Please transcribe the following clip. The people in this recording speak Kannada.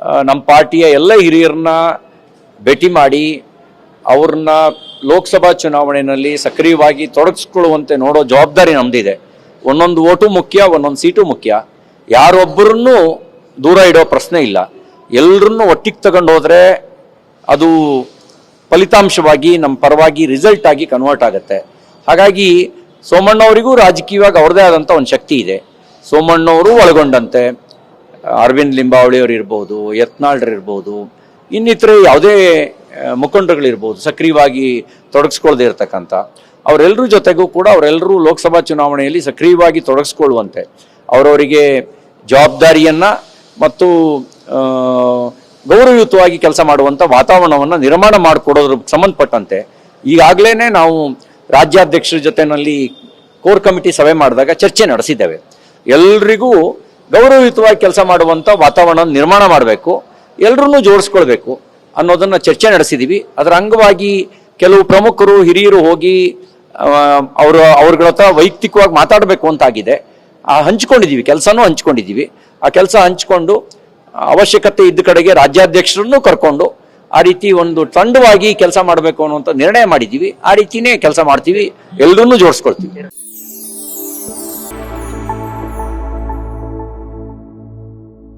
ನಮ್ಮ ಪಾರ್ಟಿಯ ಎಲ್ಲ ಹಿರಿಯರನ್ನ ಭೇಟಿ ಮಾಡಿ ಅವ್ರನ್ನ ಲೋಕಸಭಾ ಚುನಾವಣೆಯಲ್ಲಿ ಸಕ್ರಿಯವಾಗಿ ತೊಡಗಿಸ್ಕೊಳ್ಳುವಂತೆ ನೋಡೋ ಜವಾಬ್ದಾರಿ ನಮ್ದಿದೆ. ಒಂದೊಂದು ಓಟು ಮುಖ್ಯ, ಒಂದೊಂದು ಸೀಟು ಮುಖ್ಯ. ಯಾರೊಬ್ಬರನ್ನು ದೂರ ಇಡೋ ಪ್ರಶ್ನೆ ಇಲ್ಲ. ಎಲ್ಲರನ್ನೂ ಒಟ್ಟಿಗೆ ತಗೊಂಡು ಹೋದ್ರೆ ಅದು ಫಲಿತಾಂಶವಾಗಿ ನಮ್ಮ ಪರವಾಗಿ ರಿಸಲ್ಟ್ ಆಗಿ ಕನ್ವರ್ಟ್ ಆಗುತ್ತೆ. ಹಾಗಾಗಿ ಸೋಮಣ್ಣವರಿಗೂ ರಾಜಕೀಯವಾಗಿ ಅವ್ರದೇ ಆದಂಥ ಒಂದು ಶಕ್ತಿ ಇದೆ. ಸೋಮಣ್ಣವರು ಒಳಗೊಂಡಂತೆ. ಅರವಿಂದ್ ಲಿಂಬಾವಳಿಯವರು ಇರ್ಬೋದು ಯತ್ನಾಳ್ರು ಇರ್ಬೋದು, ಇನ್ನಿತರೆ ಯಾವುದೇ ಮುಖಂಡರುಗಳಿರ್ಬೋದು ಸಕ್ರಿಯವಾಗಿ ತೊಡಗಿಸ್ಕೊಳ್ದೇ ಇರತಕ್ಕಂಥ, ಅವರೆಲ್ಲರ ಜೊತೆಗೂ ಕೂಡ ಅವರೆಲ್ಲರೂ ಲೋಕಸಭಾ ಚುನಾವಣೆಯಲ್ಲಿ ಸಕ್ರಿಯವಾಗಿ ತೊಡಗಿಸ್ಕೊಳ್ಳುವಂತೆ, ಅವರವರಿಗೆ ಜವಾಬ್ದಾರಿಯನ್ನು ಮತ್ತು ಗೌರವಯುತವಾಗಿ ಕೆಲಸ ಮಾಡುವಂಥ ವಾತಾವರಣವನ್ನು ನಿರ್ಮಾಣ ಮಾಡಿಕೊಡೋದ್ರ ಸಂಬಂಧಪಟ್ಟಂತೆ ಈಗಾಗಲೇ ನಾವು ರಾಜ್ಯಾಧ್ಯಕ್ಷರ ಜೊತೆಯಲ್ಲಿ ಕೋರ್ ಕಮಿಟಿ ಸಭೆ ಮಾಡಿದಾಗ ಚರ್ಚೆ ನಡೆಸಿದ್ದೇವೆ. ಎಲ್ರಿಗೂ ಗೌರವಯುತವಾಗಿ ಕೆಲಸ ಮಾಡುವಂಥ ವಾತಾವರಣ ನಿರ್ಮಾಣ ಮಾಡಬೇಕು ಎಲ್ಲರನ್ನೂ ಜೋಡಿಸ್ಕೊಳ್ಬೇಕು ಅನ್ನೋದನ್ನ ಚರ್ಚೆ ನಡೆಸಿದೀವಿ. ಅದರ ಅಂಗವಾಗಿ ಕೆಲವು ಪ್ರಮುಖರು, ಹಿರಿಯರು ಹೋಗಿ ಅವರು, ಅವ್ರಗಳ ಹತ್ರ ವೈಯಕ್ತಿಕವಾಗಿ ಮಾತಾಡಬೇಕು ಅಂತಾಗಿದೆ. ಆ ಹಂಚ್ಕೊಂಡಿದ್ದೀವಿ ಕೆಲಸನೂ ಹಂಚ್ಕೊಂಡಿದ್ದೀವಿ ಆ ಕೆಲಸ ಹಂಚಿಕೊಂಡು ಅವಶ್ಯಕತೆ ಇದ್ದ ಕಡೆಗೆ ರಾಜ್ಯಾಧ್ಯಕ್ಷರನ್ನು ಕರ್ಕೊಂಡು ಆ ರೀತಿ ಒಂದು ತಂಡವಾಗಿ ಕೆಲಸ ಮಾಡಬೇಕು ಅನ್ನುವಂಥ ನಿರ್ಣಯ ಮಾಡಿದ್ದೀವಿ ಆ ರೀತಿನೇ ಕೆಲಸ ಮಾಡ್ತೀವಿ. ಎಲ್ಲರನ್ನೂ ಜೋಡಿಸ್ಕೊಳ್ತೀವಿ.